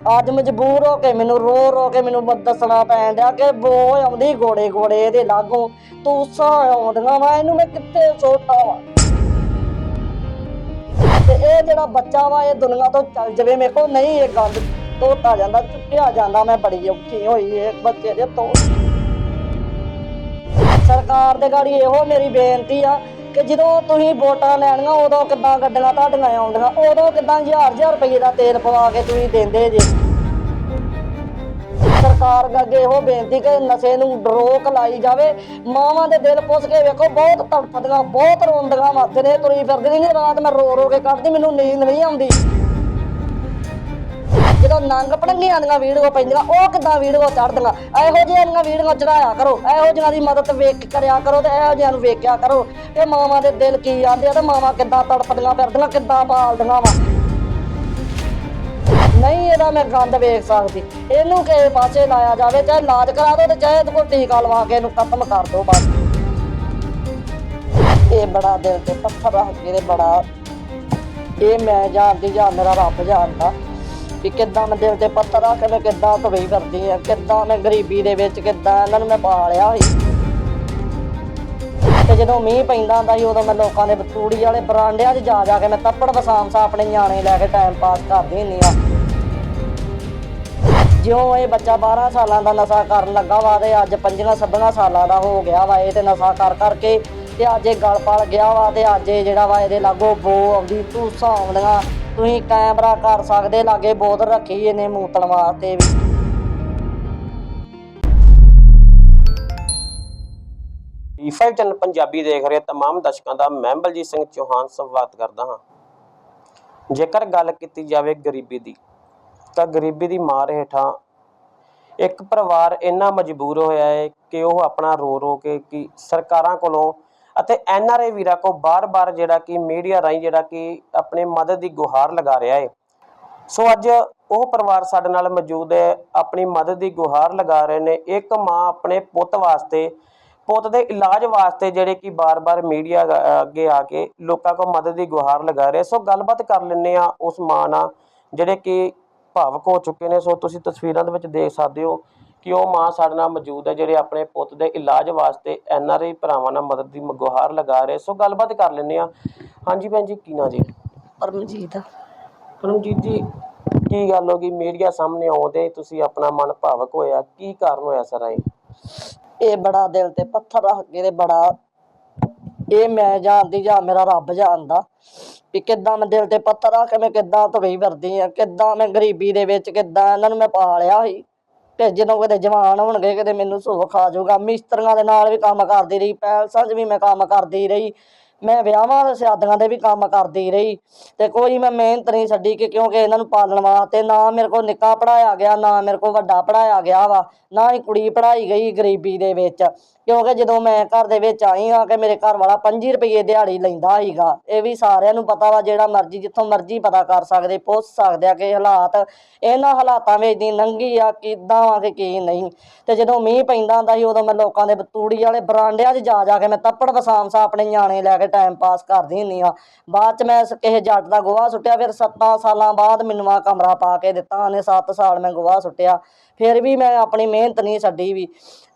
ਅੱਜ ਮਜਬੂਰ ਹੋ ਕੇ ਮੈਨੂੰ ਰੋ ਰੋ ਕੇ ਮੈਨੂੰ ਦੱਸਣਾ ਪੈਣ ਡਿਆ ਕਿ ਬੋ ਆਉਂਦੀ ਗੋੜੇ ਗੋੜੇ ਇਹਦੇ ਲਾਗੋਂ। ਤੂੰ ਸਾਂ ਆਉਂਦੀਆਂ ਵਾ, ਇਹਨੂੰ ਮੈਂ ਕਿੱਥੇ ਸੋਟਾ ਵਾ? ਤੇ ਇਹ ਜਿਹੜਾ ਬੱਚਾ ਵਾ, ਇਹ ਦੁਨੀਆ ਤੋਂ ਚੱਲ ਜਵੇ, ਮੇਰੇ ਕੋਲ ਨਹੀਂ ਇਹ ਗੱਲ। ਧੋਤਾ ਜਾਂਦਾ, ਚੁੱਕਿਆ ਜਾਂਦਾ, ਮੈਂ ਬੜੀ ਔਖੀ ਹੋਈ ਇਹ ਬੱਚੇ ਦੇ ਤੋਂ। ਸਰਕਾਰ ਦੇ ਗਾੜੀ ਇਹੋ ਮੇਰੀ ਬੇਨਤੀ ਆ ਕਿ ਜਦੋਂ ਤੁਸੀਂ ਵੋਟਾਂ ਲੈਣੀਆਂ, ਉਦੋਂ ਕਿੱਦਾਂ ਗੱਡੀਆਂ ਤੁਹਾਡੀਆਂ ਆਉਂਦੀਆਂ? ਉਦੋਂ ਕਿੱਦਾਂ ਹਜ਼ਾਰ ਹਜ਼ਾਰ ਰੁਪਏ ਦਾ ਤੇਲ ਪਵਾ ਕੇ ਤੁਸੀਂ ਦਿੰਦੇ ਜੇ? ਸਰਕਾਰ ਅੱਗੇ ਇਹੋ ਬੇਨਤੀ ਕਿ ਨਸ਼ੇ ਨੂੰ ਰੋਕ ਲਾਈ ਜਾਵੇ। ਮਾਵਾਂ ਦੇ ਦਿਲ ਪੁੱਛ ਕੇ ਵੇਖੋ, ਬਹੁਤ ਤੜਫਦੀਆਂ, ਬਹੁਤ ਰੋਂਦੀਆਂ ਵਾ। ਨੇ ਤੁਰੀ ਫਿਰਦੀ ਨਹੀਂ ਰਾਤ ਮੈਂ ਰੋ ਰੋ ਕੇ ਕੱਢਦੀ, ਮੈਨੂੰ ਨੀਂਦ ਨਹੀਂ ਆਉਂਦੀ। ਜਦੋਂ ਨੰਗ ਪੜੰਗੀਆਂ ਦੀਆਂ ਵੀਡੀਓ ਪੈਂਦੀਆਂ, ਉਹ ਕਿਦਾਂ ਵੀਡੀਓ ਚੜਦੀਆਂ ਇਹੋ ਜਿਹੀਆਂ ਦੀਆਂ ਵੀਡੀਓ ਚੜਾਇਆ ਕਰੋ, ਇਹੋ ਜਿਹੀਆਂ ਦੀ ਮਦਦ ਵੇਖ ਕਰਿਆ ਕਰੋ ਤੇ ਇਹੋ ਜਿਹੀਆਂ ਨੂੰ ਵੇਖਿਆ ਕਰੋ। ਕਿ ਮਾਵਾਂ ਦੇ ਦਿਲ ਕੀ ਆਂਦੇ ਆ ਤੇ ਮਾਵਾਂ ਕਿੱਦਾਂ ਤੜਪਦੀਆਂ ਫਿਰਦੀਆਂ, ਕਿੱਦਾਂ ਪਾਲਦੀਆਂ ਵਾ? ਨਹੀਂ, ਇਹਦਾ ਮੈਂ ਗੰਦ ਵੇਖ ਸਕਦੀ। ਇਹਨੂੰ ਕਿਸੇ ਪਾਸੇ ਲਾਇਆ ਜਾਵੇ, ਚਾਹੇ ਇਲਾਜ ਕਰਾ ਦਿਓ ਤੇ ਚਾਹੇ ਇਹਦੇ ਕੋਲ ਟੀਕਾ ਲਵਾ ਕੇ ਇਹਨੂੰ ਖਤਮ ਕਰ ਦਿਓ ਬਸ। ਇਹ ਬੜਾ ਦਿਲ ਤੇ ਪੱਥਰ ਰੱਖ ਕੇ ਬੜਾ ਇਹ ਮੈਂ ਜਾਣਦੀ ਜਾਂ ਮੇਰਾ ਰੱਬ ਜਾਣਦਾ। ਕਿ ਕਿੱਦਾਂ ਮੈਂ ਦਿਲ ਤੇ ਪੱਥਰ ਰੱਖ ਕੇ ਮੈਂ ਕਿੱਦਾਂ ਧਵਈ ਕਰਦੀ ਆ, ਕਿੱਦਾਂ ਮੈਂ ਗਰੀਬੀ ਦੇ ਵਿੱਚ ਕਿੱਦਾਂ ਇਹਨਾਂ ਨੂੰ ਮੈਂ ਪਾਲਿਆ ਸੀ। ਤੇ ਜਦੋਂ ਮੀਂਹ ਪੈਂਦਾ ਹੁੰਦਾ ਸੀ, ਉਦੋਂ ਮੈਂ ਲੋਕਾਂ ਦੇ ਤੂੜੀ ਵਾਲੇ ਬਰਾਂਡਿਆਂ 'ਚ ਜਾ ਜਾ ਕੇ ਮੈਂ ਤੱਪੜ ਵਸਾਮ ਸਾ ਆਪਣੇ ਨਿਆਣੇ ਲੈ ਕੇ ਟਾਈਮ ਪਾਸ ਕਰਦੀ ਹੁੰਦੀ ਆ। ਜਿਉਂ ਇਹ ਬੱਚਾ 12 ਸਾਲਾਂ ਦਾ ਨਸ਼ਾ ਕਰਨ ਲੱਗਾ ਵਾ ਤੇ ਅੱਜ 5 ਸੱਬਣਾ ਸਾਲਾਂ ਦਾ ਹੋ ਗਿਆ ਵਾ ਇਹ ਤੇ ਨਸ਼ਾ ਕਰ ਕਰਕੇ ਤੇ ਅੱਜ ਇਹ ਗਲ ਪਲ ਗਿਆ ਵਾ ਤੇ ਅੱਜ ਇਹ ਜਿਹੜਾ ਵਾ ਇਹਦੇ ਲਾਗੋ ਬੋ ਆਉਂਦੀ ਧੂਸਾਂ ਆਉਂਦੀਆਂ ਤੁਸੀਂ ਕੈਮਰਾ ਕਰ ਸਕਦੇ, ਲਾਗੇ ਬੋਤਲ ਰੱਖੀ ਇਹਨੇ ਮੂਤਣ ਵਾਸਤੇ ਵੀ। ਈ5 ਚੈਨਲ ਪੰਜਾਬੀ ਦੇਖ ਰਹੇ ਤਮਾਮ ਦਰਸ਼ਕਾਂ ਦਾ ਮੈਂ ਬਲਜੀਤ ਸਿੰਘ ਚੌਹਾਨ ਸਵਾਗਤ ਕਰਦਾ ਹਾਂ। ਜੇਕਰ ਗੱਲ ਕੀਤੀ ਜਾਵੇ ਗਰੀਬੀ ਦੀ, ਤਾਂ ਗਰੀਬੀ ਦੀ ਮਾਰ ਹੇਠਾਂ ਇੱਕ ਪਰਿਵਾਰ ਇੰਨਾ ਮਜਬੂਰ ਹੋਇਆ ਹੈ ਕਿ ਉਹ ਆਪਣਾ ਰੋ ਰੋ ਕੇ ਕਿ ਸਰਕਾਰਾਂ ਕੋਲੋਂ ਅਤੇ ਐਨ ਆਰ ਐਨਆਰਆਈ ਵੀਰਾਂ ਕੋ ਬਾਰ-ਬਾਰ ਜਿਹੜਾ ਕਿ ਮੀਡੀਆ ਰਾਹੀਂ ਜਿਹੜਾ ਕਿ ਆਪਣੇ ਮਦਦ ਦੀ ਗੁਹਾਰ ਲਗਾ ਰਿਹਾ ਹੈ ਸੋ ਅੱਜ ਉਹ ਪਰਿਵਾਰ ਸਾਡੇ ਨਾਲ ਮੌਜੂਦ ਹੈ ਆਪਣੀ ਮਦਦ ਦੀ ਗੁਹਾਰ ਲਗਾ ਰਹੇ ਨੇ। ਇੱਕ ਮਾਂ ਆਪਣੇ ਪੁੱਤ ਵਾਸਤੇ, ਪੁੱਤ ਦੇ ਇਲਾਜ ਵਾਸਤੇ ਜਿਹੜੇ ਕਿ ਬਾਰ-ਬਾਰ ਮੀਡੀਆ ਅੱਗੇ ਆ ਕੇ ਲੋਕਾਂ ਕੋ ਮਦਦ ਦੀ ਗੁਹਾਰ ਲਗਾ ਰਹੇ। ਸੋ ਗੱਲਬਾਤ ਕਰ ਲੈਂਦੇ ਆ ਉਸ ਮਾਂ ਨਾਲ, ਜਿਹੜੇ ਕਿ ਭਾਵਕ ਹੋ ਚੁੱਕੇ ਨੇ। ਸੋ ਤੁਸੀਂ ਤਸਵੀਰਾਂ ਦੇ ਵਿੱਚ ਦੇਖ ਸਕਦੇ ਹੋ ਕਿ ਉਹ ਮਾਂ ਸਾਡੇ ਨਾਲ ਮੌਜੂਦ ਹੈ ਜਿਹੜੇ ਆਪਣੇ ਪੁੱਤ ਦੇ ਇਲਾਜ ਵਾਸਤੇ ਐਨਆਰਆਈ ਭਰਾਵਾਂ ਨਾਲ ਮਦਦ ਦੀ ਗੁਹਾਰ ਲਗਾ ਰਹੇ? ਸੋ ਗੱਲਬਾਤ ਕਰ ਲੈਂਦੇ ਆ ਹਾਂਜੀ ਭੈਣ ਜੀ ਕੀ ਨਾਂ ਜੀ? ਪਰਮਜੀਤ। ਪਰਮਜੀਤ ਜੀ ਕੀ ਗੱਲ ਹੋ ਗਈ? ਮੀਡੀਆ ਸਾਹਮਣੇ ਆਉਂਦੇ ਤੁਸੀਂ ਆਪਣਾ ਮਨ ਭਾਵਕ ਹੋਇਆ। ਕੀ ਕਾਰਨ ਹੋਇਆ ਸਰ ਇਹ? ਇਹ ਬੜਾ ਦਿਲ ਤੇ ਪੱਥਰ ਰੱਖ ਕੇ ਤੇ ਬੜਾ ਇਹ ਮੈਂ ਜਾਣਦੀ ਜਾਂ ਮੇਰਾ ਰੱਬ ਜਾਣਦਾ ਵੀ ਕਿੱਦਾਂ ਮੈਂ ਦਿਲ ਤੇ ਪੱਥਰ ਰੱਖ ਕੇ ਮੈਂ ਕਿੱਦਾਂ ਧਵਈ ਫਿਰਦੀ ਆ ਕਿੱਦਾਂ ਮੈਂ ਗਰੀਬੀ ਦੇ ਵਿੱਚ ਕਿੱਦਾਂ ਇਹਨਾਂ ਨੂੰ ਮੈਂ ਪਾਲਿਆ ਸੀ। ਤੇ ਜਦੋਂ ਕਿਤੇ ਜਵਾਨ ਹੋਣਗੇ, ਕਿਤੇ ਮੈਨੂੰ ਸੁੱਖ ਆ ਜਾਊਗਾ। ਮਿਸਤਰੀਆਂ ਦੇ ਨਾਲ ਵੀ ਕੰਮ ਕਰਦੀ ਰਹੀ, ਪੈਲਸਾਂ 'ਚ ਵੀ ਮੈਂ ਕੰਮ ਕਰਦੀ ਰਹੀ। ਮੈਂ ਵਿਆਹਾਂ ਦੇ ਸ਼ਾਦੀਆਂ ਦੇ ਵੀ ਕੰਮ ਕਰਦੀ ਰਹੀ। ਤੇ ਕੋਈ ਮੈਂ ਮਿਹਨਤ ਨਹੀਂ ਛੱਡੀ ਕਿ ਕਿਉਂਕਿ ਇਹਨਾਂ ਨੂੰ ਪਾਲਣ ਵਾਸਤੇ ਨਾ ਮੇਰੇ ਕੋਲ ਨਿੱਕਾ ਪੜਾਇਆ ਗਿਆ, ਨਾ ਮੇਰੇ ਕੋਲ ਵੱਡਾ ਪੜਾਇਆ ਗਿਆ ਵਾ, ਨਾ ਹੀ ਕੁੜੀ ਪੜਾਈ ਗਈ ਗਰੀਬੀ ਦੇ ਵਿੱਚ। ਕਿਉਂਕਿ ਜਦੋਂ ਮੈਂ ਘਰ ਦੇ ਵਿੱਚ ਆਈ ਹਾਂ ਕਿ ਮੇਰੇ ਘਰ ਵਾਲਾ 5 ਰੁਪਏ ਦਿਹਾੜੀ ਲੈਂਦਾ ਸੀਗਾ, ਇਹ ਵੀ ਸਾਰਿਆਂ ਨੂੰ ਪਤਾ ਵਾ ਜਿਹੜਾ ਮਰਜ਼ੀ, ਜਿੱਥੋਂ ਮਰਜ਼ੀ ਪਤਾ ਕਰ ਸਕਦੇ, ਪੁੱਛ ਸਕਦੇ ਆ ਕਿ ਹਾਲਾਤ, ਇਹਨਾਂ ਹਾਲਾਤਾਂ ਵਿੱਚ ਦੀ ਨੰਗੀ ਆ ਕਿਦਾਂ ਆ ਕਿ ਕੀ ਨਹੀਂ। ਤੇ ਜਦੋਂ ਮੀਂਹ ਪੈਂਦਾ ਹੁੰਦਾ ਸੀ, ਉਦੋਂ ਮੈਂ ਲੋਕਾਂ ਦੇ ਤੂੜੀ ਵਾਲੇ ਬਰਾਂਡਿਆਂ 'ਚ ਜਾ ਜਾ ਕੇ ਮੈਂ ਤੱਪੜ ਵਸਾਮ ਸਾ ਆਪਣੇ ਨਿਆਣੇ ਲੈ ਕੇ ਟਾਈਮ ਪਾਸ ਕਰਦੀ ਹੁੰਦੀ ਆ ਬਾਅਦ 'ਚ ਮੈਂ ਕਿਸੇ ਜੱਟ ਦਾ ਗੋਹਾ ਸੁੱਟਿਆ, ਫਿਰ 7 ਸਾਲਾਂ ਬਾਅਦ ਮੈਨੂੰ ਆ ਕਮਰਾ ਪਾ ਕੇ ਦਿੱਤਾ, ਉਹਨੇ 7 ਸਾਲ ਮੈਂ ਗੋਹਾ ਸੁੱਟਿਆ। ਫਿਰ ਵੀ ਮੈਂ ਆਪਣੀ ਮਿਹਨਤ ਨਹੀਂ ਛੱਡੀ ਵੀ।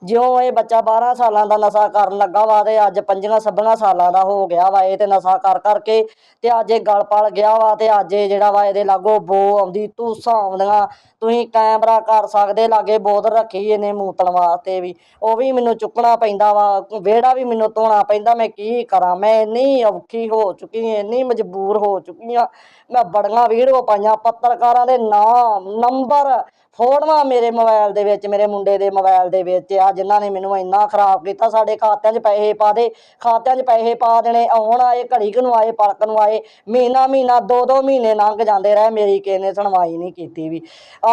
ਜਿਉਂ ਇਹ ਬੱਚਾ 12 ਸਾਲਾਂ ਦਾ ਨਸ਼ਾ ਕਰਨ ਲੱਗਾ ਵਾ ਤੇ ਅੱਜ 5 ਸੱਬਣਾ ਸਾਲਾਂ ਦਾ ਹੋ ਗਿਆ ਵਾ ਇਹ ਤੇ ਨਸ਼ਾ ਕਰ ਕਰਕੇ ਤੇ ਅੱਜ ਇਹ ਗਲ ਪਲ ਗਿਆ ਵਾ ਤੇ ਅੱਜ ਇਹ ਜਿਹੜਾ ਵਾ ਇਹਦੇ ਲਾਗੋ ਬੋ ਆਉਂਦੀ, ਧੂਸਾਂ ਆਉਂਦੀਆਂ। ਤੁਸੀਂ ਕੈਮਰਾ ਕਰ ਸਕਦੇ, ਲਾਗੇ ਬੋਤਲ ਰੱਖੀ ਇਹਨੇ ਮੂਤਣ ਵਾਸਤੇ ਵੀ। ਉਹ ਵੀ ਮੈਨੂੰ ਚੁੱਕਣਾ ਪੈਂਦਾ ਵਾ, ਵਿਹੜਾ ਵੀ ਮੈਨੂੰ ਧੋਣਾ ਪੈਂਦਾ, ਮੈਂ ਕੀ ਕਰਾਂ? ਮੈਂ ਇੰਨੀ ਔਖੀ ਹੋ ਚੁੱਕੀ ਇੰਨੀ ਮਜਬੂਰ ਹੋ ਚੁੱਕੀ ਹਾਂ ਮੈਂ ਬੜੀਆਂ ਵੀਡੀਓ ਪਾਈਆਂ, ਪੱਤਰਕਾਰਾਂ ਦੇ ਨਾਮ, ਨੰਬਰ ਫੋਟੋਆਂ ਮੇਰੇ ਮੋਬਾਈਲ ਦੇ ਵਿੱਚ, ਮੇਰੇ ਮੁੰਡੇ ਦੇ ਮੋਬਾਈਲ ਦੇ ਵਿੱਚ ਆ, ਜਿਨ੍ਹਾਂ ਨੇ ਮੈਨੂੰ ਇੰਨਾ ਖਰਾਬ ਕੀਤਾ। ਸਾਡੇ ਖਾਤਿਆਂ 'ਚ ਪੈਸੇ ਪਾ ਦੇ, ਖਾਤਿਆਂ 'ਚ ਪੈਸੇ ਪਾ ਦੇਣੇ, ਆਉਣ ਆਏ, ਘੜੀ ਕੁ ਨੂੰ ਆਏ, ਪਲਕ ਨੂੰ ਆਏ, ਮਹੀਨਾ ਮਹੀਨਾ ਦੋ ਦੋ ਮਹੀਨੇ ਲੰਘ ਜਾਂਦੇ ਰਹੇ, ਮੇਰੀ ਕਿਸੇ ਨੇ ਸੁਣਵਾਈ ਨਹੀਂ ਕੀਤੀ ਵੀ।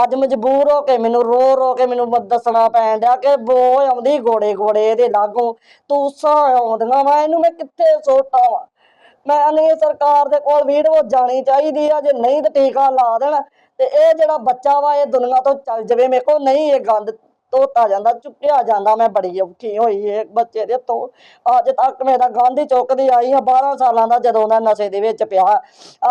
ਅੱਜ ਮਜਬੂਰ ਹੋ ਕੇ ਮੈਨੂੰ, ਰੋ ਰੋ ਕੇ ਮੈਨੂੰ ਦੱਸਣਾ ਪੈਣ ਡਿਆ ਕਿ ਬੋ ਆਉਂਦੀ ਗੋੜੇ ਗੋੜੇ ਇਹਦੇ ਲਾਗੋਂ। ਤੂੰ ਸਾਂ ਆਉਂਦੀਆਂ ਵਾ, ਇਹਨੂੰ ਮੈਂ ਕਿੱਥੇ ਸੋਟਾਂ ਵਾ? ਮੈਂ ਨਹੀਂ ਸਰਕਾਰ ਦੇ ਕੋਲ ਵੀਡੀਓ ਜਾਣੀ ਚਾਹੀਦੀ ਆ, ਜੇ ਨਹੀਂ ਤਾਂ ਟੀਕਾ ਲਾ ਦੇਣ। ਤੇ ਇਹ ਜਿਹੜਾ ਬੱਚਾ ਵਾ, ਇਹ ਦੁਨੀਆ ਤੋਂ ਚੱਲ ਜਾਵੇ ਮੇਰੇ ਕੋਲ। ਨਹੀਂ, ਇਹ ਗੰਦ ਧੋਤਾ ਜਾਂਦਾ, ਚੁੱਕਿਆ ਜਾਂਦਾ, ਮੈਂ ਬੜੀ ਔਖੀ ਹੋਈ ਏ ਬੱਚੇ ਦੇ ਤੋਂ। ਅੱਜ ਤੱਕ ਮੇਰਾ ਗਾਂਧੀ ਚੁੱਕਦੀ ਆਈ ਆ 12 ਸਾਲਾਂ ਦਾ ਜਦੋਂ ਦਾ ਨਸ਼ੇ ਦੇ ਵਿੱਚ ਪਿਆ।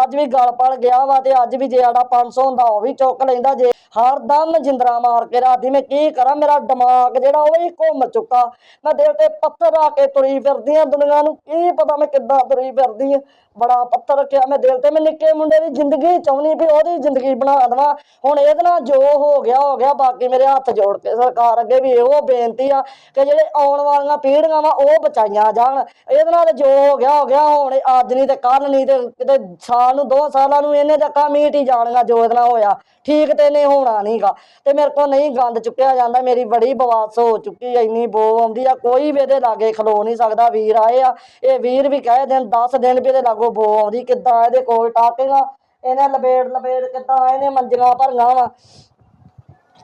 ਅੱਜ ਵੀ ਗਲ ਪਲ ਗਿਆ ਵਾ ਤੇ ਅੱਜ ਵੀ ਜੇ ਸਾਡਾ 500 ਹੁੰਦਾ, ਉਹ ਵੀ ਚੁੱਕ ਲੈਂਦਾ। ਜੇ ਹਰ ਦਮ ਜਿੰਦਰਾ ਮਾਰ ਕੇ ਰਾਤੀ ਮੈਂ ਕੀ ਕਰਾਂ, ਮੇਰਾ ਦਿਮਾਗ ਜਿਹੜਾ ਉਹ ਵੀ ਘੁੰਮ ਚੁੱਕਾ। ਮੈਂ ਦਿਲ ਤੇ ਪੱਥਰ ਆ ਕੇ ਤੁਰੀ ਫਿਰਦੀ ਆ, ਦੁਨੀਆ ਨੂੰ ਕੀ ਪਤਾ ਮੈਂ ਕਿੱਦਾਂ ਤੁਰੀ ਫਿਰਦੀ ਆ। ਬੜਾ ਪੱਥਰ ਰੱਖਿਆ ਮੈਂ ਦਿਲ ਤੇ, ਮੈਂ ਨਿੱਕੇ ਮੁੰਡੇ ਦੀ ਜ਼ਿੰਦਗੀ ਚਾਹੁੰਦੀ ਵੀ ਉਹਦੀ ਜ਼ਿੰਦਗੀ ਬਣਾ ਦੇਵਾਂ। ਹੁਣ ਇਹਦੇ ਨਾਲ ਜੋ ਹੋ ਗਿਆ ਹੋ ਗਿਆ, ਬਾਕੀ ਮੇਰੇ ਹੱਥ ਜੋੜ ਕੇ ਸਰਕਾਰ ਅੱਗੇ ਵੀ ਇਹੋ ਬੇਨਤੀ ਆ ਕਿ ਜਿਹੜੇ ਆਉਣ ਵਾਲੀਆਂ ਪੀੜ੍ਹੀਆਂ ਵਾ ਉਹ ਬਚਾਈਆਂ ਜਾਣ। ਇਹਦੇ ਨਾਲ ਜੋ ਹੋ ਗਿਆ ਹੋ ਗਿਆ, ਹੁਣ ਅੱਜ ਨਹੀਂ ਤੇ ਕੱਲ ਨਹੀਂ ਤੇ ਕਿਤੇ ਸਾਲ ਨੂੰ, ਦੋ ਸਾਲਾਂ ਨੂੰ ਇਹਨੇ ਜੱਕਾ ਮੀਟ ਹੀ ਜਾਣੀਆਂ ਜੋ ਇਹਦੇ ਨਾਲ ਹੋਇਆ। ਠੀਕ ਤੇ ਨਹੀਂ ਹੋਣਾ ਨਹੀਂਗਾ ਤੇ ਮੇਰੇ ਕੋਲ ਨਹੀਂ ਗੰਦ ਚੁੱਕਿਆ ਜਾਂਦਾ, ਮੇਰੀ ਬੜੀ ਬਵਾਸ ਹੋ ਚੁੱਕੀ ਐ ਇੰਨੀ ਬੋ ਆਉਂਦੀ ਆ, ਕੋਈ ਵੀ ਇਹਦੇ ਲਾਗੇ ਖਲੋ ਨਹੀਂ ਸਕਦਾ, ਵੀਰ ਆਏ ਆ। ਇਹ ਵੀਰ ਵੀ ਕਹੇ ਦਿਨ 10 ਦਿਨ ਵੀ ਇਹਦੇ ਲਾਗੋ ਬੋ ਆਉਂਦੀ, ਕਿੱਦਾਂ ਇਹਦੇ ਕੋਲ ਟਾਕੇਗਾ। ਇਹਨੇ ਲਬੇੜ ਲਬੇੜ ਕਿੱਦਾਂ ਇਹਨੇ ਮੰਜੀਆਂ ਭਰੀਆਂ ਵਾ।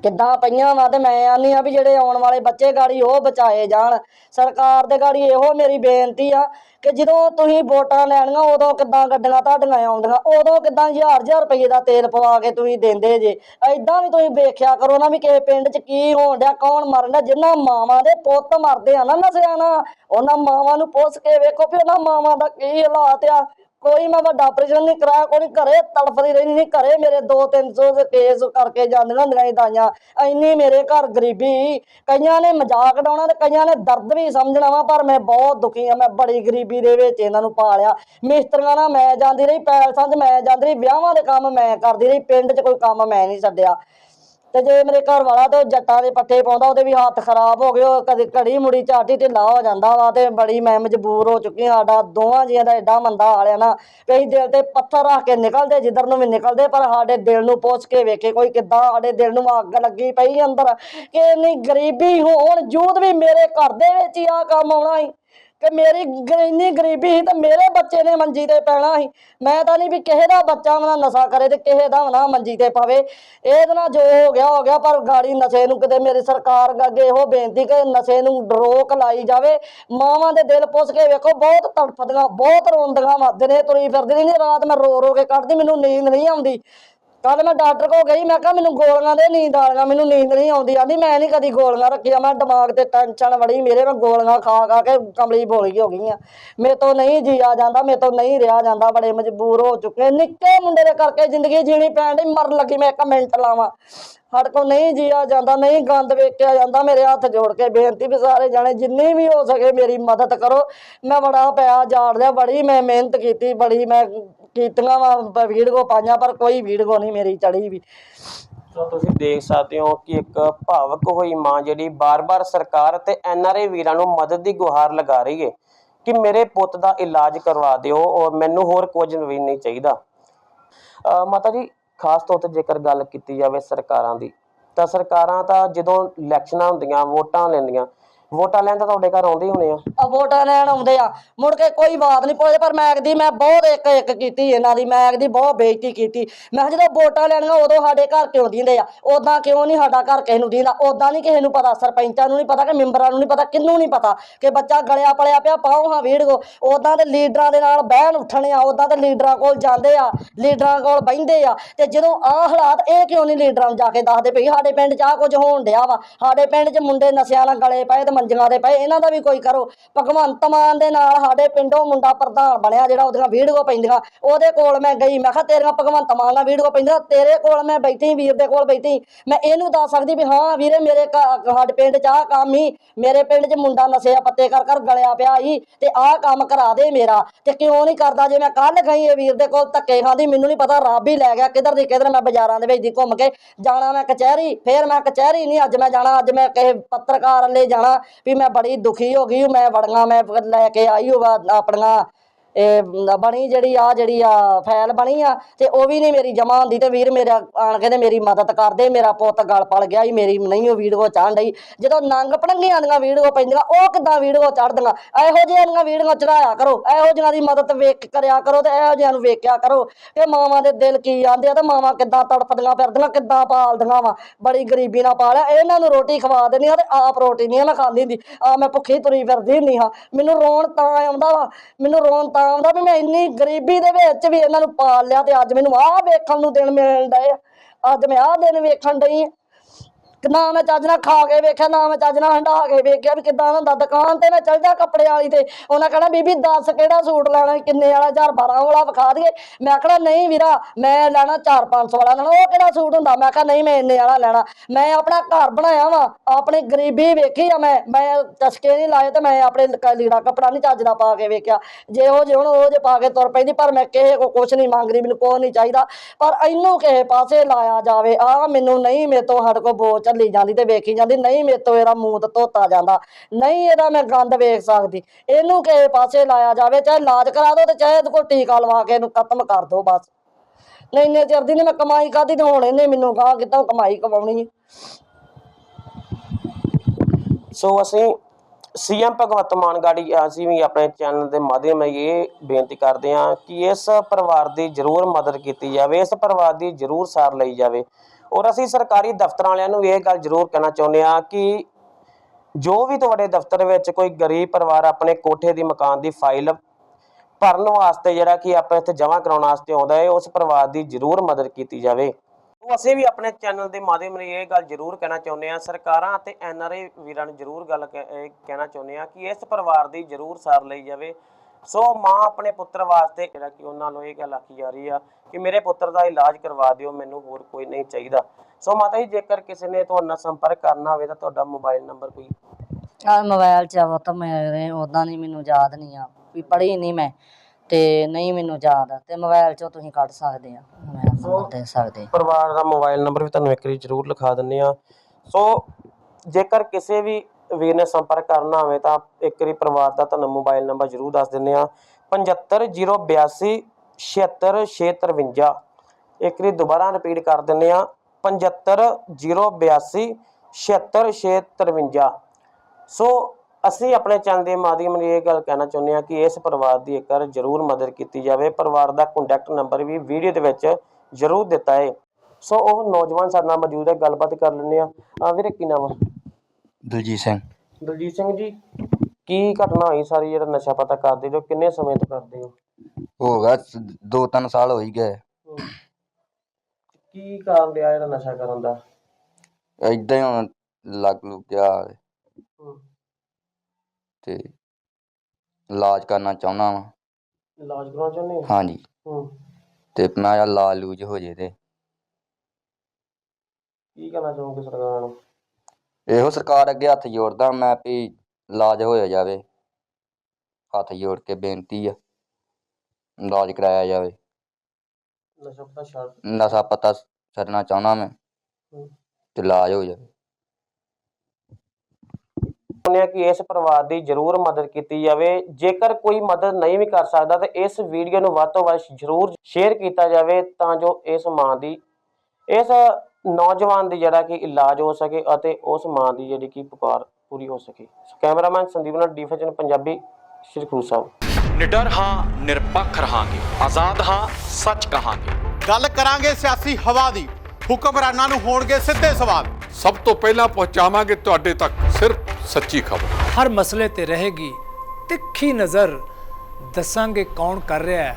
ਕਿੱਦਾਂ ਪਈਆਂ ਵਾ ਤੇ ਮੈਂ ਆਨੀ ਆ ਵੀ ਜਿਹੜੇ ਆਉਣ ਵਾਲੇ ਬੱਚੇ ਗਾੜੀ ਉਹ ਬਚਾਏ ਜਾਣ। ਸਰਕਾਰ ਦੇ ਗਾੜੀ ਇਹੋ ਮੇਰੀ ਬੇਨਤੀ ਆ ਕਿ ਜਦੋਂ ਤੁਸੀਂ ਵੋਟਾਂ ਲੈਣੀਆਂ, ਉਦੋਂ ਕਿੱਦਾਂ ਗੱਡੀਆਂ ਤੁਹਾਡੀਆਂ ਆਉਂਦੀਆਂ, ਉਦੋਂ ਕਿੱਦਾਂ ਹਜ਼ਾਰ ਹਜ਼ਾਰ ਰੁਪਏ ਦਾ ਤੇਲ ਪਵਾ ਕੇ ਤੁਸੀਂ ਦਿੰਦੇ ਜੇ। ਐਦਾਂ ਵੀ ਤੁਸੀਂ ਵੇਖਿਆ ਕਰੋ ਨਾ ਵੀ ਕਿਸੇ ਪਿੰਡ 'ਚ ਕੀ ਹੋਣ ਡਿਆ, ਕੌਣ ਮਰਨ ਡਿਆ, ਜਿਨ੍ਹਾਂ ਮਾਵਾਂ ਦੇ ਪੁੱਤ ਮਰਦੇ ਆ ਨਾ ਨਸ਼ਿਆਂ ਨਾਲ, ਉਹਨਾਂ ਮਾਵਾਂ ਨੂੰ ਪੁੱਛ ਕੇ ਵੇਖੋ ਵੀ ਉਹਨਾਂ ਮਾਵਾਂ ਦਾ ਕੀ ਹਾਲਾਤ ਆ। ਕੋਈ ਮੈਂ ਵੱਡਾ ਆਪਰੇਸ਼ਨ ਨਹੀਂ ਕਰਾਇਆ, ਕੋਈ ਘਰੇ ਤੜਫਦੀ ਰਹਿੰਦੀ ਨਹੀਂ, ਘਰੇ ਮੇਰੇ 2-300 ਦੇ ਕੇਸ ਕਰਕੇ ਜਾਂਦੀਆਂ ਹੁੰਦੀਆਂ ਸੀ ਦਾਈਆਂ। ਇੰਨੀ ਮੇਰੇ ਘਰ ਗਰੀਬੀ, ਕਈਆਂ ਨੇ ਮਜ਼ਾਕ ਉਡਾਉਣਾ ਤੇ ਕਈਆਂ ਨੇ ਦਰਦ ਵੀ ਸਮਝਣਾ ਵਾ, ਪਰ ਮੈਂ ਬਹੁਤ ਦੁਖੀ ਆ, ਮੈਂ ਬੜੀ ਗਰੀਬੀ ਦੇ ਵਿੱਚ ਇਹਨਾਂ ਨੂੰ ਪਾਲਿਆ। ਮਿਸਤਰੀਆਂ ਨਾਲ ਮੈਂ ਜਾਂਦੀ ਰਹੀ, ਪੈਲਸਾਂ 'ਚ ਮੈਂ ਜਾਂਦੀ ਰਹੀ, ਵਿਆਹਾਂ ਦੇ ਕੰਮ ਮੈਂ ਕਰਦੀ ਰਹੀ, ਪਿੰਡ 'ਚ ਕੋਈ ਕੰਮ ਮੈਂ ਨਹੀਂ ਛੱਡਿਆ। ਤੇ ਜੇ ਮੇਰੇ ਘਰ ਵਾਲਾ ਤੇ ਉਹ ਜੱਟਾਂ ਦੇ ਪੱਠੇ ਪਾਉਂਦਾ, ਉਹਦੇ ਵੀ ਹੱਥ ਖਰਾਬ ਹੋ ਗਏ, ਉਹ ਕਦੇ ਘੜੀ ਮੁੜੀ ਝਾਟੀ ਢਿੱਲਾ ਹੋ ਜਾਂਦਾ ਵਾ ਤੇ ਬੜੀ ਮੈਂ ਮਜਬੂਰ ਹੋ ਚੁੱਕੀ ਹਾਂ, ਸਾਡਾ ਦੋਵਾਂ ਜੀਆਂ ਦਾ ਐਡਾ ਮੰਦਾ ਹਾਲ ਆ ਨਾ। ਕਿ ਅਸੀਂ ਦਿਲ ਤੇ ਪੱਥਰ ਰੱਖ ਕੇ ਨਿਕਲਦੇ, ਜਿੱਧਰ ਨੂੰ ਵੀ ਨਿਕਲਦੇ, ਪਰ ਸਾਡੇ ਦਿਲ ਨੂੰ ਪੁੱਛ ਕੇ ਵੇਖੇ ਕੋਈ ਕਿੱਦਾਂ ਸਾਡੇ ਦਿਲ ਨੂੰ ਅੱਗ ਲੱਗੀ ਪਈ ਅੰਦਰ, ਕਿ ਇੰਨੀ ਗਰੀਬੀ ਹੋਣ ਜੂਦ ਵੀ ਮੇਰੇ ਘਰ ਦੇ ਵਿੱਚ ਹੀ ਆ ਕੰਮ ਆਉਣਾ ਸੀ। ਕਿ ਮੇਰੀ ਗ- ਇੰਨੀ ਗਰੀਬੀ ਸੀ ਤੇ ਮੇਰੇ ਬੱਚੇ ਨੇ ਮੰਜੀ ਤੇ ਪੈਣਾ ਸੀ। ਮੈਂ ਤਾਂ ਨਹੀਂ ਵੀ ਕਿਸੇ ਦਾ ਬੱਚਾ ਵੀ ਨਸ਼ਾ ਕਰੇ ਤੇ ਕਿਸੇ ਦਾ ਵੀ ਨਾ ਮੰਜੀ ਤੇ ਪਵੇ। ਇਹਦੇ ਨਾਲ ਜੋ ਹੋ ਗਿਆ ਹੋ ਗਿਆ, ਪਰ ਗਾੜੀ ਨਸ਼ੇ ਨੂੰ ਕਿਤੇ ਮੇਰੀ ਸਰਕਾਰ ਅੱਗੇ ਇਹੋ ਬੇਨਤੀ ਕਿ ਨਸ਼ੇ ਨੂੰ ਰੋਕ ਲਾਈ ਜਾਵੇ। ਮਾਵਾਂ ਦੇ ਦਿਲ ਪੁੱਛ ਕੇ ਵੇਖੋ, ਬਹੁਤ ਤੜਫਦੀਆਂ, ਬਹੁਤ ਰੋਂਦੀਆਂ ਵਾ ਦਿਨੇ ਤੁਰੀ ਫਿਰਦੀ ਨਹੀਂ ਰਾਤ ਮੈਂ ਰੋ ਰੋ ਕੇ ਕੱਢਦੀ, ਮੈਨੂੰ ਨੀਂਦ ਨਹੀਂ ਆਉਂਦੀ। ਕੱਲ ਮੈਂ ਡਾਕਟਰ ਕੋਲ ਗਈ, ਮੈਂ ਕਿਹਾ ਮੈਨੂੰ ਗੋਲੀਆਂ ਦੇ ਨੀਂਦ ਆਲੀਆਂ ਮੈਨੂੰ ਨੀਂਦ ਨਹੀਂ ਆਉਂਦੀ। ਆਂਦੀ, ਮੈਂ ਨਹੀਂ ਕਦੀ ਗੋਲੀਆਂ ਰੱਖੀਆਂ, ਮੈਂ ਦਿਮਾਗ ਤੇ ਟੈਨਸ਼ਨ ਬੜੀ ਮੇਰੇ, ਮੈਂ ਗੋਲੀਆਂ ਖਾ ਖਾ ਕੇ ਕਮਲੀ ਬੋਲੀ ਹੋ ਗਈ ਆ। ਮੇਰੇ ਤੋਂ ਨਹੀਂ ਜੀਆ ਜਾਂਦਾ, ਮੇਰੇ ਤੋਂ ਨਹੀਂ ਰਿਹਾ ਜਾਂਦਾ, ਬੜੇ ਮਜਬੂਰ ਹੋ ਚੁੱਕੇ। ਨਿੱਕੇ ਮੁੰਡੇ ਦੇ ਕਰਕੇ ਜ਼ਿੰਦਗੀ ਜੀਣੀ ਪੈਣ ਡਈ, ਮਰਨ ਲੱਗੀ, ਮੈਂ ਇੱਕ ਮਿੰਟ ਲਾਵਾਂ। ਸਾਡੇ ਕੋਲ ਨਹੀਂ ਜੀਆ ਜਾਂਦਾ, ਨਹੀਂ ਗੰਦ ਵੇਖਿਆ ਜਾਂਦਾ, ਮੇਰੇ ਹੱਥ ਜੋੜ ਕੇ ਬੇਨਤੀ ਵੀ ਸਾਰੇ ਜਾਣੇ, ਜਿੰਨੀ ਵੀ ਹੋ ਸਕੇ ਮੇਰੀ ਮਦਦ ਕਰੋ। ਮੈਂ ਬੜਾ ਪਿਆ ਜਾੜ ਲਿਆ ਬੜੀ ਮੈਂ ਮਿਹਨਤ ਕੀਤੀ, ਬੜੀ ਮੈਂ ਕੀਤੀਆਂ ਵਾ ਵੀਡੀਓ ਪਾਈਆਂ, ਪਰ ਕੋਈ ਵੀਡੀਓ ਨਹੀਂ ਮੇਰੀ ਚੜੀ ਵੀ। ਸੋ ਤੁਸੀਂ ਦੇਖ ਸਕਦੇ ਹੋ ਕਿ ਇੱਕ ਭਾਵਕ ਹੋਈ ਮਾਂ ਜਿਹੜੀ ਬਾਰ-ਬਾਰ ਸਰਕਾਰ ਅਤੇ ਐਨਆਰਏ ਵੀਰਾਂ ਨੂੰ ਮਦਦ ਦੀ ਗੁਹਾਰ ਲਗਾ ਰਹੀ ਹੈ ਕਿ ਮੇਰੇ ਪੁੱਤ ਦਾ ਇਲਾਜ ਕਰਵਾ ਦਿਓ ਔਰ ਮੈਨੂੰ ਹੋਰ ਕੁਝ ਵੀ ਨਹੀਂ ਚਾਹੀਦਾ। ਮਾਤਾ ਜੀ, ਖਾਸ ਤੌਰ ਤੇ ਜੇਕਰ ਗੱਲ ਕੀਤੀ ਜਾਵੇ ਸਰਕਾਰਾਂ ਦੀ, ਤਾਂ ਸਰਕਾਰਾਂ ਤਾਂ ਜਦੋਂ ਇਲੈਕਸ਼ਨਾਂ ਹੁੰਦੀਆਂ, ਵੋਟਾਂ ਲੈਂਦੀਆਂ ਵੋਟਾਂ ਲੈਣ ਤਾਂ ਤੁਹਾਡੇ ਘਰ ਆਉਂਦੇ ਹੀ ਹੋਣੇ ਆ। ਆ ਵੋਟਾਂ ਲੈਣ ਆਉਂਦੇ ਆ। ਮੁੜ ਕੇ ਕੋਈ ਬਾਤ ਨਹੀਂ ਪੁੱਛਦੇ, ਪਰ ਮੈਂ ਕਦੀ ਮੈਂ ਬਹੁਤ ਇੱਕ ਇੱਕ ਕੀਤੀ ਇਹਨਾਂ ਦੀ, ਮੈਂ ਕਦੀ ਬਹੁਤ ਬੇਇੱਜ਼ਤੀ ਕੀਤੀ। ਮੈਂ ਕਿਹਾ ਜਦੋਂ ਵੋਟਾਂ ਲੈਣੀਆਂ, ਉਦੋਂ ਸਾਡੇ ਘਰ ਕਿਉਂ ਦਿੰਦੇ ਆ? ਉਦਾਂ ਕਿਉਂ ਨਹੀਂ ਸਾਡਾ ਘਰ ਕਿਸੇ ਨੂੰ ਦਿੰਦਾ? ਉਦਾਂ ਨਹੀਂ ਕਿਸੇ ਨੂੰ ਪਤਾ, ਸਰਪੰਚਾਂ ਨੂੰ ਨਹੀਂ ਪਤਾ ਕਿ ਮੈਂਬਰਾਂ ਨੂੰ ਨਹੀਂ ਪਤਾ, ਕਿੰਨੂੰ ਨਹੀਂ ਪਤਾ ਕਿ ਬੱਚਾ ਗਲਿਆ ਪਲਿਆ ਪਿਆ, ਪਾਓ ਹਾਂ ਵੀਡੀਓ ਉਦਾਂ ਦੇ ਲੀਡਰਾਂ ਦੇ ਨਾਲ ਬਹਿਣ ਉੱਠਣੇ ਆ ਉਦਾਂ ਦੇ ਲੀਡਰਾਂ ਕੋਲ ਜਾਂਦੇ ਆ, ਲੀਡਰਾਂ ਕੋਲ ਬਹਿੰਦੇ ਆ। ਤੇ ਜਦੋਂ ਆਹ ਹਾਲਾਤ, ਇਹ ਕਿਉਂ ਨਹੀਂ ਲੀਡਰਾਂ ਨੂੰ ਜਾ ਕੇ ਦੱਸਦੇ ਭਈ ਸਾਡੇ ਪਿੰਡ 'ਚ ਆਹ ਕੁਝ ਹੋਣ ਡਿਆ ਵਾ? ਸਾਡੇ ਪਿੰਡ 'ਚ ਮੁੰਡੇ ਨਸ਼ਿਆਂ ਨਾਲ ਗਲੇ ਪਏ ਤੇ ਮੰਜੀਆਂ ਦੇ ਪਏ, ਇਹਨਾਂ ਦਾ ਵੀ ਕੋਈ ਕਰੋ। ਭਗਵੰਤ ਮਾਨ ਦੇ ਨਾਲ ਸਾਡੇ ਪਿੰਡੋਂ ਮੁੰਡਾ ਪ੍ਰਧਾਨ ਬਣਿਆ, ਜਿਹੜਾ ਉਹਦੀਆਂ ਵੀਡੀਓ ਪੈਂਦੀਆਂ। ਉਹਦੇ ਕੋਲ ਮੈਂ ਗਈ, ਮੈਂ ਕਿਹਾ ਤੇਰੀਆਂ ਭਗਵੰਤ ਮਾਨ ਨਾਲ ਵੀਡੀਓ ਪੈਂਦੀਆਂ, ਤੇਰੇ ਕੋਲ ਮੈਂ ਬੈਠੀ, ਵੀਰ ਦੇ ਕੋਲ ਬੈਠੀ। ਮੈਂ ਇਹਨੂੰ ਦੱਸ ਸਕਦੀ ਵੀ ਹਾਂ ਵੀਰੇ, ਮੇਰੇ ਸਾਡੇ ਪਿੰਡ 'ਚ ਆਹ ਕੰਮ ਹੀ। ਮੇਰੇ ਪਿੰਡ 'ਚ ਮੁੰਡਾ ਨਸ਼ੇ ਪੱਤੇ ਕਰ ਕਰ ਗਲਿਆ ਪਿਆ ਹੀ, ਤੇ ਆਹ ਕੰਮ ਕਰਾ ਦੇ ਮੇਰਾ। ਤੇ ਕਿਉਂ ਨਹੀਂ ਕਰਦਾ ਜੇ ਮੈਂ ਕੱਲ ਗਈ ਇਹ ਵੀਰ ਦੇ ਕੋਲ ਧੱਕੇ ਖਾਂਦੀ, ਮੈਨੂੰ ਨਹੀਂ ਪਤਾ ਰੱਬ ਹੀ ਲੈ ਗਿਆ ਕਿੱਧਰ ਦੀ ਕਿਧਰ ਮੈਂ ਬਾਜ਼ਾਰਾਂ ਦੇ ਵਿੱਚ ਦੀ ਘੁੰਮ ਕੇ। ਜਾਣਾ ਮੈਂ ਕਚਹਿਰੀ, ਫੇਰ ਮੈਂ ਕਚਹਿਰੀ ਨਹੀਂ ਅੱਜ ਮੈਂ ਜਾਣਾ, ਅੱਜ ਮੈਂ ਕਿਸੇ ਪੱਤਰਕਾਰ ਲਈ ਜਾਣਾ। ਵੀ ਮੈਂ ਬੜੀ ਦੁਖੀ ਹੋ ਗਈ ਮੈਂ ਵੜੀਆਂ ਮੈਂ ਲੈ ਕੇ ਆਈ ਉਹ ਆਪਣੀਆਂ ਇਹ ਬਣੀ ਜਿਹੜੀ ਆ ਜਿਹੜੀ ਆ ਫਾਈਲ ਬਣੀ ਆ, ਤੇ ਉਹ ਵੀ ਨਹੀਂ ਮੇਰੀ ਜਮਾ ਹੁੰਦੀ ਤੇ ਵੀਰ ਮੇਰਾ ਆਣ ਕੇ ਤੇ ਮੇਰੀ ਮਦਦ ਕਰਦੇ, ਮੇਰਾ ਪੁੱਤ ਗਲ ਪਲ ਗਿਆ ਹੀ ਮੇਰੀ ਨਹੀਂ ਉਹ ਵੀਡੀਓ ਚਾਣ ਡਈ। ਜਦੋਂ ਨੰਗ ਪੜੰਗੀਆਂ ਦੀਆਂ ਵੀਡੀਓ ਪੈਂਦੀਆਂ, ਉਹ ਕਿੱਦਾਂ ਵੀਡੀਓ ਚੜਦੀਆਂ? ਇਹੋ ਜਿਹੀਆਂ ਦੀਆਂ ਵੀਡੀਓ ਚੜਾਇਆ ਕਰੋ, ਇਹੋ ਜਿਹੀਆਂ ਦੀ ਮਦਦ ਵੇਖ ਕਰਿਆ ਕਰੋ ਤੇ ਇਹੋ ਜਿਹੀਆਂ ਨੂੰ ਵੇਖਿਆ ਕਰੋ। ਕਿ ਮਾਵਾਂ ਦੇ ਦਿਲ ਕੀ ਆਂਦੇ ਆ ਤੇ ਮਾਵਾਂ ਕਿੱਦਾਂ ਤੜਪਦੀਆਂ ਫਿਰਦੀਆਂ, ਕਿੱਦਾਂ ਪਾਲਦੀਆਂ ਵਾ? ਬੜੀ ਗਰੀਬੀ ਨਾਲ ਪਾਲਿਆ, ਇਹਨਾਂ ਨੂੰ ਰੋਟੀ ਖਵਾ ਦਿੰਦੀ ਆ ਤੇ ਆਪ ਰੋਟੀ ਨਹੀਂ ਮੈਂ ਖਾਂਦੀ ਹੁੰਦੀ। ਆ ਮੈਂ ਭੁੱਖੀ ਤੁਰੀ ਫਿਰਦੀ ਹੁੰਦੀ ਹਾਂ। ਮੈਨੂੰ ਰੋਣ ਤਾਂ ਆਉਂਦਾ ਵਾ, ਮੈਨੂੰ ਰੋਣ ਤਾਂ ਆਉਂਦਾ ਵੀ ਮੈਂ ਇੰਨੀ ਗਰੀਬੀ ਦੇ ਵਿੱਚ ਵੀ ਇਹਨਾਂ ਨੂੰ ਪਾਲ ਲਿਆ ਤੇ ਅੱਜ ਮੈਨੂੰ ਆਹ ਵੇਖਣ ਨੂੰ ਦਿਨ ਮਿਲਣ ਡਏ ਆ ਅੱਜ ਮੈਂ ਆਹ ਦਿਨ ਵੇਖਣ ਡਈ ਆਂ। ਨਾ ਮੈਂ ਚੱਜ ਨਾਲ ਖਾ ਕੇ ਵੇਖਿਆ, ਨਾ ਮੈਂ ਚੱਜ ਨਾਲ ਹੰਡਾ ਕੇ ਵੇਖਿਆ ਵੀ ਕਿਦਾਂ ਹੁੰਦਾ। ਦੁਕਾਨ ਤੇ ਮੈਂ ਚੱਲ ਜਾ ਕੱਪੜੇ ਵਾਲੀ ਤੇ, ਉਹਨਾਂ ਕਹਿਣਾ, ਬੀਬੀ ਦੱਸ ਕਿਹੜਾ ਸੂਟ ਲੈਣਾ, ਕਿੰਨੇ ਵਾਲਾ? 1012 ਵਾਲਾ ਵਿਖਾ ਦਈਏ। ਮੈਂ ਆਖਣਾ ਨਹੀਂ ਵੀਰਾ, ਮੈਂ ਲੈਣਾ 4-500 ਵਾਲਾ। ਲੈਣਾ ਉਹ ਕਿਹੜਾ ਸੂਟ ਹੁੰਦਾ? ਮੈਂ ਆਖਿਆ ਨਹੀਂ, ਮੈਂ ਇੰਨੇ ਵਾਲਾ ਲੈਣਾ। ਮੈਂ ਆਪਣਾ ਘਰ ਬਣਾਇਆ ਵਾ, ਆਪਣੀ ਗਰੀਬੀ ਵੇਖੀ ਆ ਮੈਂ। ਮੈਂ ਚਸਕੇ ਨਹੀਂ ਲਾਏ ਤੇ ਮੈਂ ਆਪਣੇ ਲੀੜਾ ਕੱਪੜਾ ਨਹੀਂ ਚੱਜ ਦਾ ਪਾ ਕੇ ਵੇਖਿਆ। ਜੇ ਉਹ ਜੇ ਹੁਣ ਉਹ ਜੇ ਪਾ ਕੇ ਤੁਰ ਪੈਂਦੀ, ਪਰ ਮੈਂ ਕਿਸੇ ਕੋ ਕੁਛ ਨਹੀਂ ਮੰਗ ਰਹੀ ਮੈਨੂੰ ਕੋਈ ਨਹੀਂ ਚਾਹੀਦਾ। ਪਰ ਇਹਨੂੰ ਕਿਸੇ ਪਾਸੇ ਲਾਇਆ ਜਾਵੇ। ਆ ਮੈਨੂੰ ਨਹੀਂ ਮੇਰੇ ਤੋਂ ਹਟ ਕੋ ਬੋ ਚੱਲੀ ਜਾਂਦੀ ਤੇ ਵੇਖੀ ਜਾਂਦੀ, ਨਹੀਂ ਮੇਰੇ ਤੋਂ ਇਹਦਾ ਮੂੰਹ ਧੋਤਾ ਜਾਂਦਾ, ਨਹੀਂ ਇਹਦਾ ਮੈਂ ਗੰਦ ਵੇਖ ਸਕਦੀ, ਇਹਨੂੰ ਕਿਸੇ ਪਾਸੇ ਲਾਇਆ ਜਾਵੇ, ਚਾਹੇ ਇਲਾਜ ਕਰਾ ਦਿਓ ਤੇ ਚਾਹੇ ਇਹਦੇ ਕੋਲ ਟੀਕਾ ਲਵਾ ਕੇ ਇਹਨੂੰ ਖਤਮ ਕਰ ਦਿਓ ਬਸ। ਨਹੀਂ, ਇੰਨੇ ਚਿਰ ਦੀ ਨਹੀਂ ਮੈਂ ਕਮਾਈ ਕਾਦੀ ਤੇ ਹੁਣ ਇਹਨੇ ਮੈਨੂੰ ਗਾਹ ਕਿੱਦਾਂ ਕਮਾਈ ਕਮਾਉਣੀ ਸੋ। ਅਸੀਂ ਸੀਐਮ ਭਗਵੰਤ ਮਾਨ ਗਾੜੀ ਅਸੀਂ ਵੀ ਆਪਣੇ ਚੈਨਲ ਦੇ ਮਾਧਿਅਮ ਇਹ ਬੇਨਤੀ ਕਰਦੇ ਹਾਂ ਕਿ ਇਸ ਪਰਿਵਾਰ ਦੀ ਜ਼ਰੂਰ ਮਦਦ ਕੀਤੀ ਜਾਵੇ, ਇਸ ਪਰਿਵਾਰ ਦੀ ਜ਼ਰੂਰ ਸਾਰ ਲਈ ਜਾਵੇ। ਔਰ ਅਸੀਂ ਸਰਕਾਰੀ ਦਫ਼ਤਰਾਂ ਵਾਲਿਆਂ ਨੂੰ ਇਹ ਗੱਲ ਜ਼ਰੂਰ ਕਹਿਣਾ ਚਾਹੁੰਦੇ ਹਾਂ ਕਿ ਜੋ ਵੀ ਤੁਹਾਡੇ ਦਫ਼ਤਰ ਵਿੱਚ ਕੋਈ ਗਰੀਬ ਪਰਿਵਾਰ ਆਪਣੇ ਕੋਠੇ ਦੀ ਮਕਾਨ ਦੀ ਫਾਈਲ ਭਰਨ ਵਾਸਤੇ ਜਿਹੜਾ ਕਿ ਆਪਾਂ ਇੱਥੇ ਜਮ੍ਹਾਂ ਕਰਾਉਣ ਵਾਸਤੇ ਆਉਂਦਾ ਹੈ, ਉਸ ਪਰਿਵਾਰ ਦੀ ਜ਼ਰੂਰ ਮਦਦ ਕੀਤੀ ਜਾਵੇ। ਅਸੀਂ ਵੀ ਆਪਣੇ ਚੈਨਲ ਦੇ ਮਾਧਿਅਮ ਨਾਲ ਇਹ ਗੱਲ ਜ਼ਰੂਰ ਕਹਿਣਾ ਚਾਹੁੰਦੇ ਹਾਂ, ਸਰਕਾਰਾਂ ਅਤੇ ਐਨਆਰਆਈ ਵੀਰਾਂ ਨੂੰ ਜ਼ਰੂਰ ਗੱਲ ਕਹਿ- ਕਹਿਣਾ ਚਾਹੁੰਦੇ ਹਾਂ ਕਿ ਇਸ ਪਰਿਵਾਰ ਦੀ ਜ਼ਰੂਰ ਸਾਰ ਲਈ ਜਾਵੇ। ਸੋ ਮਾਂ ਆਪਣੇ ਪੁੱਤਰ ਵਾਸਤੇ ਜਿਹੜਾ ਕਿ ਉਹਨਾਂ ਨੂੰ ਇਹ ਗੱਲ ਆਖੀ ਜਾ ਰਹੀ ਆ ਕਿ ਮੇਰੇ ਪੁੱਤਰ ਦਾ ਇਲਾਜ ਕਰਵਾ ਦਿਓ ਮੈਨੂੰ ਹੋਰ ਕੋਈ ਨਹੀਂ ਚਾਹੀਦਾ। ਸੋ ਮਾਤਾ ਜੀ ਜੇਕਰ ਕਿਸੇ ਨੇ ਤੁਹਾਡੇ ਨਾਲ ਸੰਪਰਕ ਕਰਨਾ ਹੋਵੇ ਤਾਂ ਤੁਹਾਡਾ ਮੋਬਾਈਲ ਨੰਬਰ ਕੋਈ? ਆ ਮੋਬਾਈਲ ਚ ਉਹ ਤਾਂ ਮੇਰੇ ਉਦਾਂ ਨਹੀਂ ਮੈਨੂੰ ਯਾਦ ਨਹੀਂ ਆ ਵੀ ਪੜ੍ਹੀ ਨਹੀਂ ਮੈਂ ਤੇ ਨਹੀਂ ਮੈਨੂੰ ਯਾਦ ਤੇ ਮੋਬਾਈਲ ਚੋਂ ਤੁਸੀਂ ਕੱਢ ਸਕਦੇ ਆ ਮੈਂ ਨੰਬਰ ਦੇ ਸਕਦੇ ਪਰਿਵਾਰ ਦਾ ਮੋਬਾਈਲ ਨੰਬਰ ਵੀ ਤੁਹਾਨੂੰ ਇੱਕ ਵਾਰੀ ਜ਼ਰੂਰ ਲਿਖਾ ਦਿੰਨੇ ਆ। ਸੋ ਜੇਕਰ ਕਿਸੇ ਵੀ ਵੀਰ ਨੇ ਸੰਪਰਕ ਕਰਨਾ ਹੋਵੇ ਤਾਂ ਇੱਕ ਵਾਰੀ ਪਰਿਵਾਰ ਦਾ ਤੁਹਾਨੂੰ ਮੋਬਾਈਲ ਨੰਬਰ ਜ਼ਰੂਰ ਦੱਸ ਦਿੰਨੇ ਆ 75082 76653 ਇੱਕ ਵਾਰੀ ਦੁਬਾਰਾ ਰਿਪੀਟ ਕਰ ਦਿੰਨੇ ਆ 75082 76653 ਸੋ ਅਸੀਂ ਆਪਣੇ ਚੈਨਲ ਦੇ ਮਾਧਿਅਮ ਨਾਲ ਇਹ ਗੱਲ ਕਹਿਣਾ ਚਾਹੁੰਦੇ ਹਾਂ ਕਿ ਇਸ ਪਰਿਵਾਰ ਦੀ ਇੱਕ ਵਾਰ ਜ਼ਰੂਰ ਮਦਦ ਕੀਤੀ ਜਾਵੇ। ਪਰਿਵਾਰ ਦਾ ਕੰਟੈਕਟ ਨੰਬਰ ਵੀ ਵੀਡੀਓ ਦੇ ਵਿੱਚ ਜ਼ਰੂਰ ਦਿੱਤਾ ਹੈ। ਸੋ ਉਹ ਨੌਜਵਾਨ ਸਾਡੇ ਨਾਲ ਮੌਜੂਦ ਹੈ। ਗੱਲਬਾਤ ਕਰ ਲੈਂਦੇ ਆ ਵੀਰੇ, ਕੀ ਨਾਮ ਆ? ਦਲਜੀਤ ਸਿੰਘ। ਦਲਜੀਤ ਸਿੰਘ ਜੀ ਕੀ ਘਟਨਾ ਹੋਈ ਸਾਰੀ ਜਿਹੜਾ ਨਸ਼ਾ ਪਤਾ ਕਰਦੇ ਜੋ ਕਿੰਨੇ ਸਮੇਂ ਤੋਂ ਕਰਦੇ ਹੋ? ਹੋ ਗਿਆ ਸ- ਦੋ ਤਿੰਨ ਸਾਲ ਹੋ ਹੀ। ਗਏ ਕੀ ਕਾਰਨ ਲਿਆ ਜਿਹੜਾ ਨਸ਼ਾ ਕਰਨ ਦਾ? ਏਦਾਂ ਹੀ ਹੁਣ ਲੱਗ ਲੁੱਗ ਗਿਆ। ਤੇ ਇਲਾਜ ਕਰਨਾ ਚਾਹੁੰਦਾ ਵਾਂ। ਇਲਾਜ ਕਰਾਉਣਾ ਚਾਹੁੰਦੇ ਹੋ? ਹਾਂਜੀ। ਹੂੰ। ਤੇ ਕਿਹਾ ਇਲਾਜ ਲੂਜ ਹੋ ਜੇ ਤੇ। ਕੀ ਕਹਿਣਾ ਚਾਹੋਗੇ ਸਰਕਾਰ ਨੂੰ? ਇਹੋ ਸਰਕਾਰ ਅੱਗੇ ਹੱਥ ਜੋੜਦਾ ਮੈਂ ਵੀ ਇਲਾਜ ਹੋਇਆ ਜਾਵੇ। ਹੱਥ ਜੋੜ ਕੇ ਬੇਨਤੀ ਆ ਇਲਾਜ ਕਰਾਇਆ ਜਾਵੇ। ਨਸ਼ਾ ਪਤਾ ਛੱਡ ਨਸ਼ਾ ਪਤਾ ਛੱਡਣਾ ਚਾਹੁੰਦਾ ਮੈਂ ਹੂੰ। ਤੇ ਇਲਾਜ ਹੋ ਜਾਵੇ। ਚਾਹੁੰਦੇ ਕਿ ਇਸ ਪਰਿਵਾਰ ਦੀ ਜ਼ਰੂਰ ਮਦਦ ਕੀਤੀ ਜਾਵੇ। ਜੇਕਰ ਕੋਈ ਮਦਦ ਨਹੀਂ ਵੀ ਕਰ ਸਕਦਾ ਤਾਂ ਇਸ ਵੀਡੀਓ ਨੂੰ ਵੱਧ ਤੋਂ ਵੱਧ ਜ਼ਰੂਰ ਸ਼ੇਅਰ ਕੀਤਾ ਜਾਵੇ ਤਾਂ ਜੋ ਇਸ ਮਾਂ ਦੀ ਇਸ ਨੌਜਵਾਨ ਦੀ ਜਿਹੜਾ ਕਿ ਇਲਾਜ ਹੋ ਸਕੇ ਅਤੇ ਉਸ ਮਾਂ ਦੀ ਜਿਹੜੀ ਕਿ ਪੁਕਾਰ ਪੂਰੀ ਹੋ ਸਕੇ। ਕੈਮਰਾਮੈਨ ਸੰਦੀਪ ਨਾਲ ਡੀਫੈਸ਼ਨ ਪੰਜਾਬੀ ਸ਼੍ਰੀ ਗੁਰੂ ਸਾਹਿਬ। ਨਿਡਰ ਹਾਂ ਨਿਰਪੱਖ ਰਹਾਂਗੇ। ਆਜ਼ਾਦ ਹਾਂ ਸੱਚ ਕਹਾਂਗੇ। ਗੱਲ ਕਰਾਂਗੇ ਸਿਆਸੀ ਹਵਾ ਦੀ। ਹੁਕਮਰਾਨਾਂ ਨੂੰ ਹੋਣਗੇ ਸਿੱਧੇ ਸਵਾਲ। ਸਭ ਤੋਂ ਪਹਿਲਾਂ ਪਹੁੰਚਾਵਾਂਗੇ ਤੁਹਾਡੇ ਤੱਕ ਸਿਰਫ ਸੱਚੀ ਖਬਰ। ਹਰ ਮਸਲੇ ਤੇ ਰਹੇਗੀ ਤਿੱਖੀ ਨਜ਼ਰ। ਦੱਸਾਂਗੇ ਕੌਣ ਕਰ ਰਿਹਾ ਹੈ।